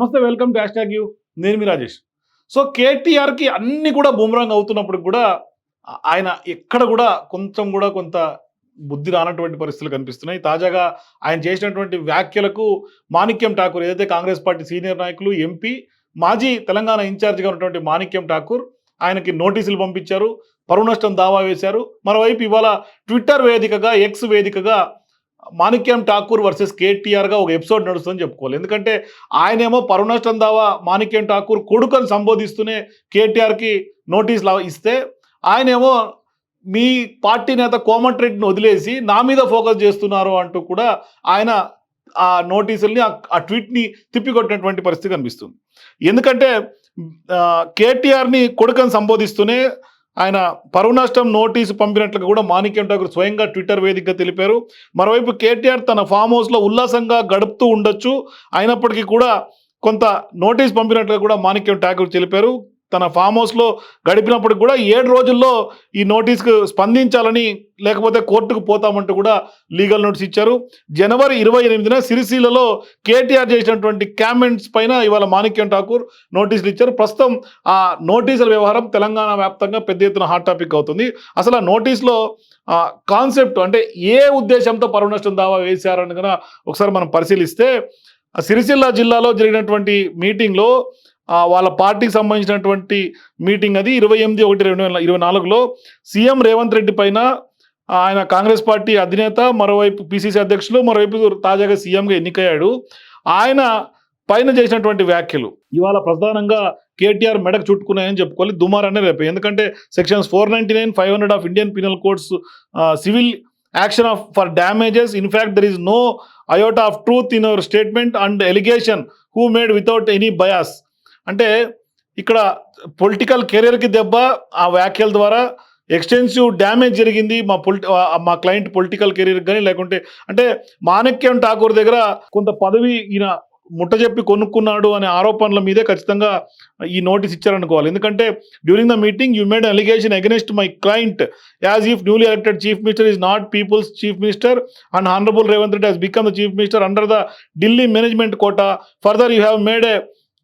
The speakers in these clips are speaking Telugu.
నమస్తే వెల్కమ్ డాష్ ట్యాగ్ యూ. నేను మీ రాజేష్. సో కేటీఆర్కి అన్ని కూడా బూమరాంగ్ అవుతున్నప్పుడు కూడా ఆయన ఎక్కడ కూడా కొంచెం కూడా కొంత బుద్ధి రానటువంటి పరిస్థితులు కనిపిస్తున్నాయి. తాజాగా ఆయన చేసినటువంటి వ్యాఖ్యలకు మాణిక్యం ఠాకూర్ ఏదైతే కాంగ్రెస్ పార్టీ సీనియర్ నాయకులు ఎంపీ మాజీ తెలంగాణ ఇన్ఛార్జిగా ఉన్నటువంటి మాణిక్యం ఠాకూర్ ఆయనకి నోటీసులు పంపించారు పరువు నష్టం దావా వేశారు. మరోవైపు ఇవాళ ట్విట్టర్ వేదికగా ఎక్స్ వేదికగా మాణిక్యం ఠాకూర్ వర్సెస్ కేటీఆర్గా ఒక ఎపిసోడ్ నడుస్తుందని చెప్పుకోవాలి. ఎందుకంటే ఆయనేమో పరుణష్టం దావా మాణిక్యం ఠాకూర్ కొడుకుని సంబోధిస్తూనే కేటీఆర్కి నోటీస్ లా ఇస్తే ఆయనేమో మీ పార్టీ నేత కోమటిరెడ్డిని వదిలేసి నా మీద ఫోకస్ చేస్తున్నారు అంటూ కూడా ఆయన ఆ నోటీసుల్ని ఆ- ట్వీట్ని తిప్పికొట్టినటువంటి పరిస్థితి కనిపిస్తుంది. ఎందుకంటే కేటీఆర్ని కొడుకని సంబోధిస్తూనే ఆయన పరువు నష్టం నోటీసు పంపినట్లుగా కూడా మాణిక్యం ఠాకూర్ స్వయంగా ట్విట్టర్ వేదికగా తెలిపారు. మరోవైపు కేటీఆర్ తన ఫామ్ హౌస్లో ఉల్లాసంగా గడుపుతూ ఉండొచ్చు. అయినప్పటికీ కూడా కొంత నోటీస్ పంపినట్లుగా కూడా మాణిక్యం ఠాకూర్ తెలిపారు. తన ఫామ్ హౌస్లో గడిపినప్పటికి కూడా ఏడు రోజుల్లో ఈ నోటీస్కు స్పందించాలని లేకపోతే కోర్టుకు పోతామంటూ కూడా లీగల్ నోటీస్ ఇచ్చారు. జనవరి ఇరవై ఎనిమిదిన సిరిసిల్లలో కేటీఆర్ చేసినటువంటి కామెంట్స్ పైన ఇవాళ మాణిక్యం ఠాకూర్ నోటీసులు ఇచ్చారు. ప్రస్తుతం ఆ నోటీసుల వ్యవహారం తెలంగాణ వ్యాప్తంగా పెద్ద ఎత్తున హాట్ టాపిక్ అవుతుంది. అసలు ఆ నోటీస్లో కాన్సెప్ట్ అంటే ఏ ఉద్దేశంతో పరువు నష్టం దావా వేశారని కనుక ఒకసారి మనం పరిశీలిస్తే సిరిసిల్ల జిల్లాలో జరిగినటువంటి మీటింగ్లో వాళ్ళ పార్టీకి సంబంధించినటువంటి మీటింగ్ అది ఇరవై ఎనిమిది ఒకటి రెండు వేల ఇరవై నాలుగులో సీఎం రేవంత్ రెడ్డి పైన ఆయన కాంగ్రెస్ పార్టీ అధినేత మరోవైపు పిసిసి అధ్యక్షులు మరోవైపు తాజాగా సీఎంగా ఎన్నికయ్యాడు. ఆయన పైన చేసినటువంటి వ్యాఖ్యలు ఇవాళ ప్రధానంగా కేటీఆర్ మెడకు చుట్టుకున్నాయని చెప్పుకోవాలి. దుమారనే రేపు. ఎందుకంటే sections four ninety nine five hundred of Indian penal codes civil action of for damages. In fact there is no iota of truth in our statement and allegation who made without any bias. అంటే ఇక్కడ పొలిటికల్ కెరీర్కి దెబ్బ ఆ వ్యాఖ్యల ద్వారా ఎక్స్టెన్సివ్ డ్యామేజ్ జరిగింది మా పొలిటి మా క్లయింట్ పొలిటికల్ కెరీర్ కానీ లేకుంటే అంటే మాణిక్యం ఠాకూర్ దగ్గర కొంత పదవి ఈయన ముట్టజెప్పి కొనుక్కున్నాడు అనే ఆరోపణల మీదే ఖచ్చితంగా ఈ నోటీస్ ఇచ్చారనుకోవాలి ఎందుకంటే during the meeting you made allegation against my client as if newly elected chief minister is not people's chief minister and honourable Revanth Reddy has become the chief minister under the Delhi management quota. Further you have made a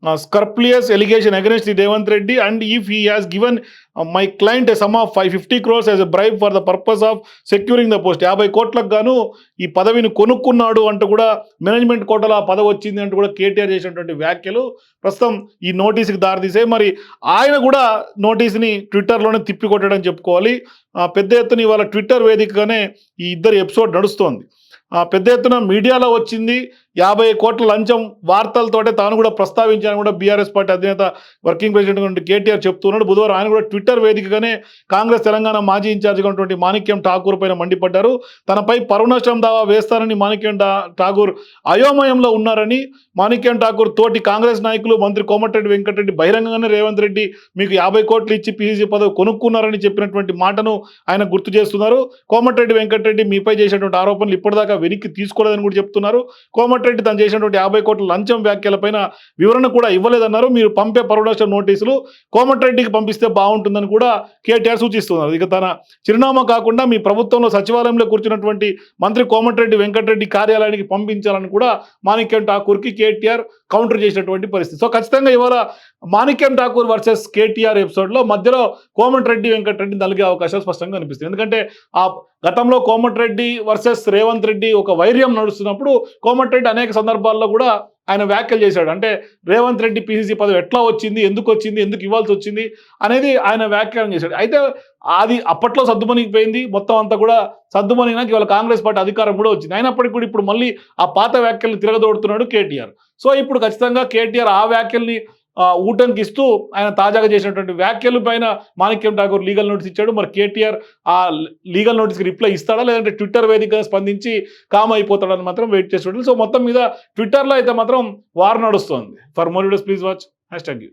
uh, scurrilous allegation against the Reddy Reddy, and if he has given uh, my client a sum of 550 crores as a bribe for the purpose of securing the post, యాభై కోట్లకు గాను ఈ పదవిని కొనుక్కున్నాడు అంటూ కూడా మేనేజ్మెంట్ కోటలో ఆ పదవి వచ్చింది అంటూ కూడా కేటీఆర్ చేసినటువంటి వ్యాఖ్యలు. ప్రస్తుతం ఈ నోటీస్కి దారితీసే మరి ఆయన కూడా నోటీస్ని ట్విట్టర్లోనే తిప్పికొట్టడం చెప్పుకోవాలి. ఆ, పెద్ద ఎత్తున ఇవాళ ట్విట్టర్ వేదికగానే ఈ ఇద్దరు ఎపిసోడ్ నడుస్తోంది. పెద్ద ఎత్తున మీడియాలో వచ్చింది. యాభై కోట్ల లంచం వార్తలతోటే తాను కూడా ప్రస్తావించాను కూడా బీఆర్ఎస్ పార్టీ అధినేత వర్కింగ్ ప్రెసిడెంట్ కేటీఆర్ చెప్తున్నాడు. బుధవారం ఆయన కూడా ట్విట్టర్ వేదికగానే కాంగ్రెస్ తెలంగాణ మాజీ ఇన్ఛార్జిగా ఉన్నటువంటి మాణిక్యం ఠాకూర్ పైన మండిపడ్డారు. తనపై పరువునష్టం దావా వేస్తారని మాణిక్యం ఠాకూర్ అయోమయంలో ఉన్నారని మాణిక్యం ఠాకూర్ తోటి కాంగ్రెస్ నాయకులు మంత్రి కోమటిరెడ్డి వెంకటరెడ్డి బహిరంగంగానే రేవంత్ రెడ్డి మీకు యాభై కోట్లు ఇచ్చి పీసీసీ పదవి కొనుక్కున్నారని చెప్పినటువంటి మాటను ఆయన గుర్తు చేస్తున్నారు. కోమటిరెడ్డి వెంకటరెడ్డి మీపై చేసినటువంటి ఆరోపణలు ఇప్పటిదాకా వెనక్కి తీసుకోలేదని కూడా చెప్తున్నారు. రెడ్డి తను చేసినటువంటి యాభై కోట్ల లంచం వ్యాఖ్యలపైన వివరణ కూడా ఇవ్వలేదన్నారు. మీరు పంపే పరువు నోటీసులు కోమటిరెడ్డికి పంపిస్తే బాగుంటుందని కూడా కేటీఆర్ సూచిస్తున్నారు. ఇక తన చిరునామా కాకుండా మీ ప్రభుత్వంలో సచివాలయంలో కూర్చున్నటువంటి మంత్రి కోమటిరెడ్డి వెంకటరెడ్డి కార్యాలయానికి పంపించాలని కూడా మాణిక్యం ఠాకూర్కి కేటీఆర్ కౌంటర్ చేసినటువంటి పరిస్థితి. సో ఖచ్చితంగా ఇవాళ మాణిక్యం ఠాకూర్ వర్సెస్ కేటీఆర్ ఎపిసోడ్లో మధ్యలో కోమటిరెడ్డి వెంకటరెడ్డి నలిగే అవకాశాలు స్పష్టంగా కనిపిస్తుంది ఎందుకంటే ఆ గతంలో కోమటిరెడ్డి వర్సెస్ రేవంత్ రెడ్డి ఒక వైర్యం నడుస్తున్నప్పుడు కోమటిరెడ్డి అనేక సందర్భాల్లో కూడా ఆయన వ్యాఖ్యలు చేశాడు. అంటే రేవంత్ రెడ్డి పిసిసి పదవి ఎట్లా వచ్చింది? ఎందుకు వచ్చింది? ఎందుకు ఇవ్వాల్సి వచ్చింది? అనేది ఆయన వ్యాఖ్యానం చేశాడు. అయితే అది అప్పట్లో సర్దుమణిగిపోయింది మొత్తం అంతా కూడా సర్దుమణిగినాక ఇవాళ కాంగ్రెస్ పార్టీ అధికారం కూడా వచ్చింది. అయినప్పటికీ కూడా ఇప్పుడు మళ్ళీ ఆ పాత వ్యాఖ్యల్ని తిరగదోడుతున్నాడు కేటీఆర్. సో ఇప్పుడు ఖచ్చితంగా కేటీఆర్ ఆ వ్యాఖ్యల్ని ఊటంకిస్తూ ఆయన తాజాగా చేసినటువంటి వ్యాఖ్యలు పైన మాణిక్యం ఠాగూర్ లీగల్ నోటీస్ ఇచ్చాడు. మరి కేటీఆర్ ఆ లీగల్ నోటీస్కి రిప్లై ఇస్తాడా? లేదంటే ట్విట్టర్ వేదికగా స్పందించి కామ్ అయిపోతాడని మాత్రం వెయిట్ చేస్తుంటాడు సో మొత్తం మీద ట్విట్టర్లో అయితే మాత్రం వార్ నడుస్తోంది. For more videos please watch. Hashtag you.